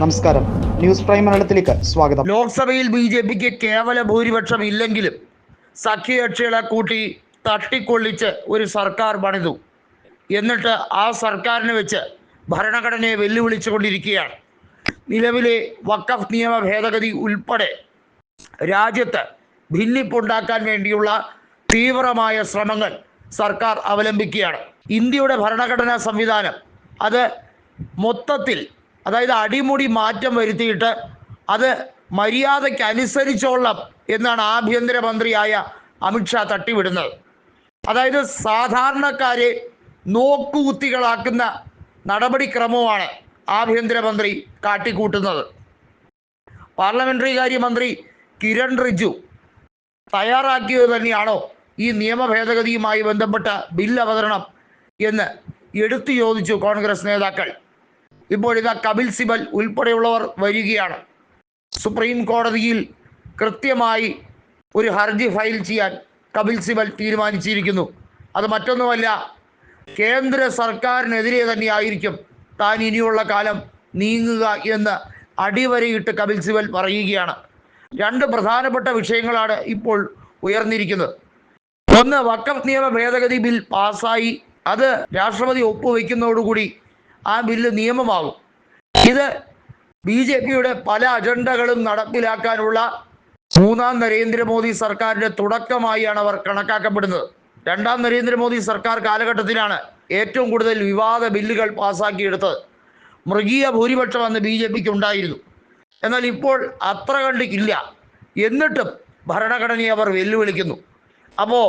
നമസ്കാരം. News prime മലയാളത്തിലേക്ക് സ്വാഗതം. ലോക്സഭയിൽ ബി ജെ പിക്ക് കേവല ഭൂരിപക്ഷം ഇല്ലെങ്കിലും സഖ്യകക്ഷികളെ കൂട്ടി തട്ടിക്കൊള്ളിച്ച് ഒരു സർക്കാർ പണിതു. എന്നിട്ട് ആ സർക്കാരിനെ വെച്ച് ഭരണഘടനയെ വെല്ലുവിളിച്ചുകൊണ്ടിരിക്കുകയാണ്. നിലവിലെ വക്കഫ് നിയമ ഭേദഗതി ഉൾപ്പെടെ രാജ്യത്ത് ഭിന്നിപ്പുണ്ടാക്കാൻ വേണ്ടിയുള്ള തീവ്രമായ ശ്രമങ്ങൾ സർക്കാർ അവലംബിക്കുകയാണ്. ഇന്ത്യയുടെ ഭരണഘടനാ സംവിധാനം അത് മൊത്തത്തിൽ അതായത് അടിമുടി മാറ്റം വരുത്തിയിട്ട് അത് മര്യാദയ്ക്ക് അനുസരിച്ചോളം എന്നാണ് ആഭ്യന്തരമന്ത്രിയായ അമിത്ഷാ തട്ടിവിടുന്നത്. അതായത് സാധാരണക്കാരെ നോക്കുകുത്തികളാക്കുന്ന നടപടിക്രമമാണ് ആഭ്യന്തരമന്ത്രി കാട്ടിക്കൂട്ടുന്നത്. പാർലമെന്ററി കാര്യമന്ത്രി കിരൺ റിജു തയ്യാറാക്കിയത് തന്നെയാണോ ഈ നിയമ ഭേദഗതിയുമായി ബന്ധപ്പെട്ട ബിൽ അവതരണം എന്ന് എടുത്തു ചോദിച്ചു കോൺഗ്രസ് നേതാക്കൾ. ഇപ്പോഴിതാ കപിൽ സിബൽ ഉൾപ്പെടെയുള്ളവർ വരികയാണ്. സുപ്രീം കോടതിയിൽ കൃത്യമായി ഒരു ഹർജി ഫയൽ ചെയ്യാൻ കപിൽ സിബൽ തീരുമാനിച്ചിരിക്കുന്നു. അത് മറ്റൊന്നുമല്ല കേന്ദ്ര സർക്കാരിനെതിരെ തന്നെയായിരിക്കും താൻ ഇനിയുള്ള കാലം നീങ്ങുക എന്ന് അടിവരയിട്ട് കപിൽ സിബൽ പറയുകയാണ്. രണ്ട് പ്രധാനപ്പെട്ട വിഷയങ്ങളാണ് ഇപ്പോൾ ഉയർന്നിരിക്കുന്നത്. ഒന്ന് വക്കഫ് നിയമ ഭേദഗതി ബിൽ പാസ്സായി. അത് രാഷ്ട്രപതി ഒപ്പുവെക്കുന്നതോടുകൂടി ആ ബില്ല് നിയമമാകും. ഇത് ബി ജെ പിയുടെ പല അജണ്ടകളും നടപ്പിലാക്കാനുള്ള മൂന്നാം നരേന്ദ്രമോദി സർക്കാരിന്റെ തുടക്കമായാണ് അവർ കണക്കാക്കപ്പെടുന്നത്. രണ്ടാം നരേന്ദ്രമോദി സർക്കാർ കാലഘട്ടത്തിലാണ് ഏറ്റവും കൂടുതൽ വിവാദ ബില്ലുകൾ പാസാക്കിയെടുത്തത്. മൃഗീയ ഭൂരിപക്ഷം അന്ന് ബി ജെ പിക്ക് ഉണ്ടായിരുന്നു. എന്നാൽ ഇപ്പോൾ അത്ര കണ്ടിക്കില്ല എന്നിട്ടും ഭരണഘടനയെ അവർ വെല്ലുവിളിക്കുന്നു. അപ്പോൾ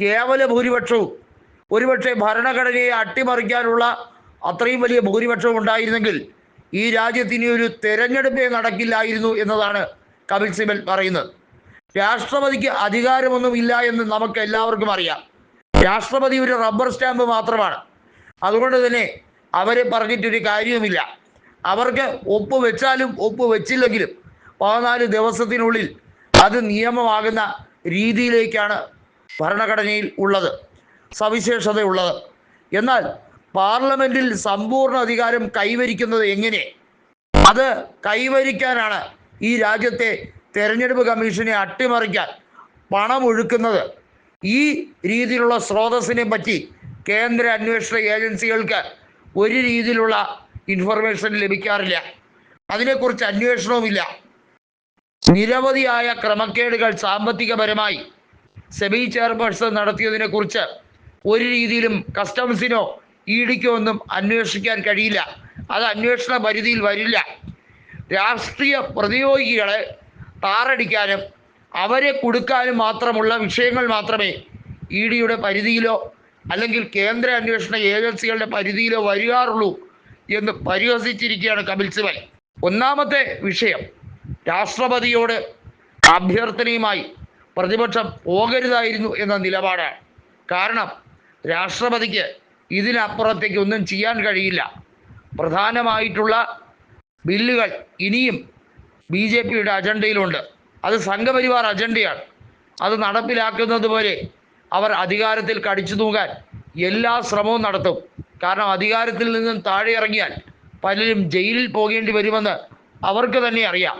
കേവല ഭൂരിപക്ഷവും ഒരുപക്ഷെ ഭരണഘടനയെ അട്ടിമറിക്കാനുള്ള അത്രയും വലിയ ഭൂരിപക്ഷം ഉണ്ടായിരുന്നെങ്കിൽ ഈ രാജ്യത്തിന് ഒരു തെരഞ്ഞെടുപ്പേ നടക്കില്ലായിരുന്നു എന്നതാണ് കപിൽ സിബൽ പറയുന്നത്. രാഷ്ട്രപതിക്ക് അധികാരമൊന്നും ഇല്ല എന്ന് നമുക്ക് എല്ലാവർക്കും അറിയാം. രാഷ്ട്രപതി ഒരു റബ്ബർ സ്റ്റാമ്പ് മാത്രമാണ്. അതുകൊണ്ട് തന്നെ അവരെ പറഞ്ഞിട്ടൊരു കാര്യവുമില്ല. അവർക്ക് ഒപ്പ് വെച്ചാലും ഒപ്പ് വെച്ചില്ലെങ്കിലും പതിനാല് ദിവസത്തിനുള്ളിൽ അത് നിയമമാകുന്ന രീതിയിലേക്കാണ് ഭരണഘടനയിൽ ഉള്ളത്. സവിശേഷതയുള്ളത്. എന്നാൽ പാർലമെന്റിൽ സമ്പൂർണ അധികാരം കൈവരിക്കുന്നത് എങ്ങനെ? അത് കൈവരിക്കാനാണ് ഈ രാജ്യത്തെ തെരഞ്ഞെടുപ്പ് കമ്മീഷനെ അട്ടിമറിക്കാൻ പണമൊഴുക്കുന്നത് ഈ രീതിയിലുള്ള സ്രോതസ്സിനെ പറ്റി കേന്ദ്ര അന്വേഷണ ഏജൻസികൾക്ക് ഒരു രീതിയിലുള്ള ഇൻഫർമേഷൻ ലഭിക്കാറില്ല. അതിനെക്കുറിച്ച് അന്വേഷണവുമില്ല. നിരവധിയായ ക്രമക്കേടുകൾ സാമ്പത്തികപരമായി സെബി ചെയർപേഴ്സൺ നടത്തിയതിനെക്കുറിച്ച് ഒരു രീതിയിലും കസ്റ്റംസിനോ ഇ ഒന്നും അന്വേഷിക്കാൻ കഴിയില്ല. അത് അന്വേഷണ പരിധിയിൽ വരില്ല. രാഷ്ട്രീയ പ്രതിയോഗികളെ താറടിക്കാനും അവരെ കൊടുക്കാനും മാത്രമുള്ള വിഷയങ്ങൾ മാത്രമേ ഇ ഡിയുടെ പരിധിയിലോ അല്ലെങ്കിൽ കേന്ദ്ര അന്വേഷണ ഏജൻസികളുടെ പരിധിയിലോ വരികാറുള്ളൂ എന്ന് പരിഹസിച്ചിരിക്കുകയാണ് കപിൽ സിബൽ. ഒന്നാമത്തെ വിഷയം രാഷ്ട്രപതിയോട് അഭ്യർത്ഥനയുമായി പ്രതിപക്ഷം പോകരുതായിരുന്നു എന്ന നിലപാടാണ്. കാരണം രാഷ്ട്രപതിക്ക് ഇതിനപ്പുറത്തേക്ക് ഒന്നും ചെയ്യാൻ കഴിയില്ല. പ്രധാനമായിട്ടുള്ള ബില്ലുകൾ ഇനിയും ബി ജെ പിയുടെ അജണ്ടയിലുണ്ട്. അത് സംഘപരിവാർ അജണ്ടയാണ്. അത് നടപ്പിലാക്കുന്നത് വരെ അവർ അധികാരത്തിൽ കടിച്ചു തൂങ്ങാൻ എല്ലാ ശ്രമവും നടത്തും. കാരണം അധികാരത്തിൽ നിന്നും താഴെ ഇറങ്ങിയാൽ പലരും ജയിലിൽ പോകേണ്ടി വരുമെന്ന് അവർക്ക് തന്നെ അറിയാം.